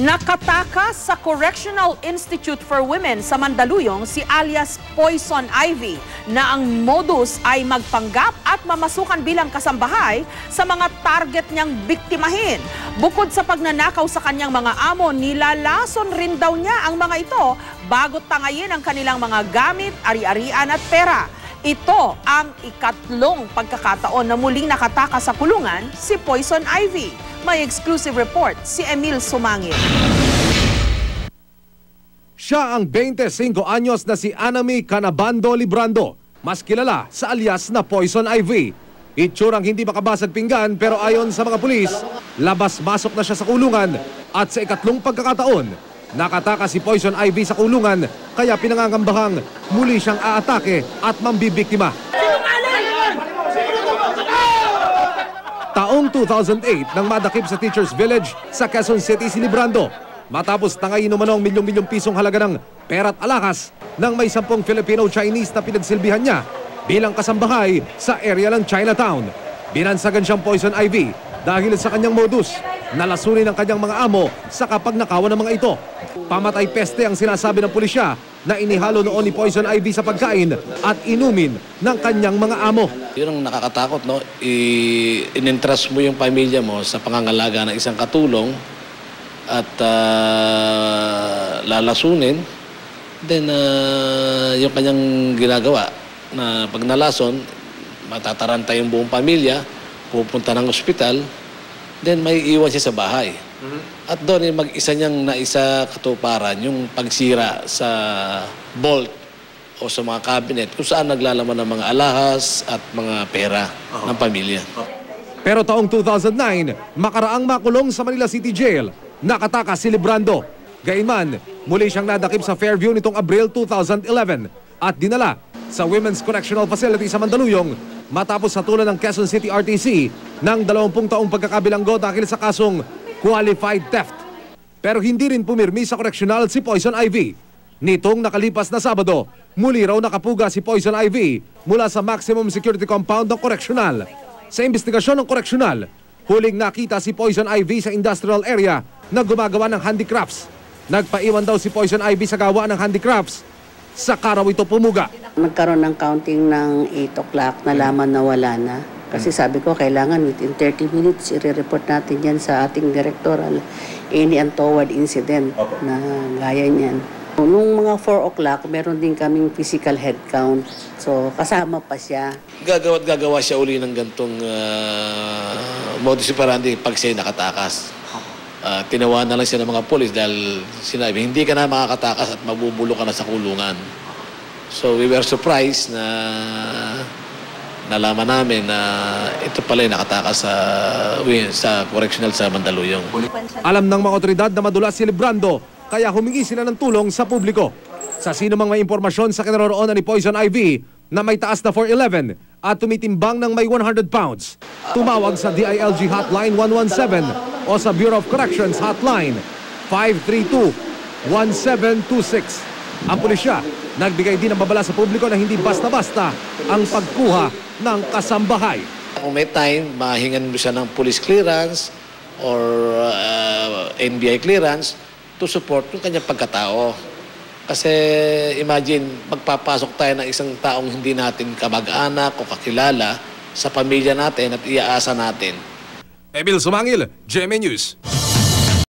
Nakatakas sa Correctional Institute for Women sa Mandaluyong si alias Poison Ivy na ang modus ay magpanggap at mamasukan bilang kasambahay sa mga target niyang biktimahin. Bukod sa pagnanakaw sa kanyang mga amo, nilalason rin daw niya ang mga ito bago tangayin ang kanilang mga gamit, ari-arian at pera. Ito ang ikatlong pagkakataon na muling nakatakas sa kulungan si Poison Ivy. May exclusive report si Emil Sumangil. Siya ang 25 anyos na si Anami Canabando Librando, mas kilala sa alias na Poison Ivy. Itsurang hindi makabasag pinggan pero ayon sa mga pulis, labas-masok na siya sa kulungan at sa ikatlong pagkakataon, nakataka si Poison Ivy sa kulungan kaya pinangangambahang muli siyang aatake at mambibiktima. Taong 2008 nang madakip sa Teachers Village sa Quezon City si Librando. Matapos tangayin umanong milyong-milyong pisong halaga ng pera't alakas ng may sampung Filipino-Chinese na pinagsilbihan niya bilang kasambahay sa area ng Chinatown. Binansagan siyang poison ivy dahil sa kanyang modus. Nalasunin ang kanyang mga amo sa kapag nakawan ng mga ito. Pamatay peste ang sinasabi ng pulisya na inihalo noon ni Poison Ivy sa pagkain at inumin ng kanyang mga amo. Yun ang nakakatakot, no? I- inintrust mo yung pamilya mo sa pangangalaga ng isang katulong at ah, lalasunin. Then, ah, yung kanyang ginagawa na pag nalason, matataranta yung buong pamilya, pupunta ng ospital, then may iwan siya sa bahay. At doon ay mag-isa niyang naisa katuparan yung pagsira sa bolt o sa mga cabinet kung saan naglalaman ng mga alahas at mga pera ng pamilya. Pero taong 2009, makaraang makulong sa Manila City Jail, nakatakas si Librando. Gayman, muli siyang nadakip sa Fairview nitong Abril 2011 at dinala sa Women's Correctional Facility sa Mandaluyong matapos sa tulad ng Quezon City RTC ng 20 taong pagkakabilanggo dahil sa kasong qualified theft. Pero hindi rin pumirmi sa correctional si Poison Ivy. Nitong nakalipas na Sabado, muli raw nakapuga si Poison Ivy mula sa maximum security compound ng correctional. Sa investigasyon ng correctional, huling nakita si Poison Ivy sa industrial area na gumagawa ng handicrafts. Nagpaiwan daw si Poison Ivy sa gawa ng handicrafts. Sa karaw ito pumuga. Nagkaroon ng counting ng 8 o'clock, nalaman na wala na. Kasi sabi ko, kailangan within 30 minutes, i-report natin yan sa ating directoral any untoward incident na gaya niyan. Nung mga 4 o'clock, meron din kaming physical head count. So, kasama pa siya. Gagawa at gagawa siya uli ng gantong uh, modus operandi pag siya nakatakas. Ah, tinawa na lang siya ng mga polis dahil sinabi, hindi ka na makakatakas at mabubulo ka na sa kulungan. So we were surprised na nalaman namin na ito pala yung nakatakas sa, sa correctional sa Mandaluyong. Alam ng mga otoridad na madulas si Librando, kaya humingi sila ng tulong sa publiko. Sa sino mang may impormasyon sa kinaroroonan ni Poison Ivy na may taas na 411 at tumitimbang ng may 100 pounds, tumawag sa DILG Hotline 117 o sa Bureau of Corrections Hotline 532-1726. Ang pulisya, nagbigay din ng babala sa publiko na hindi basta-basta ang pagkuha ng kasambahay. Kung may time, mahingan mo siya ng police clearance or uh, NBI clearance to support yung kanyang pagkatao. Kasi imagine, magpapasok tayo ng isang taong hindi natin kamag-anak o kakilala sa pamilya natin at iaasa natin. Emil Sumangil, GMA News.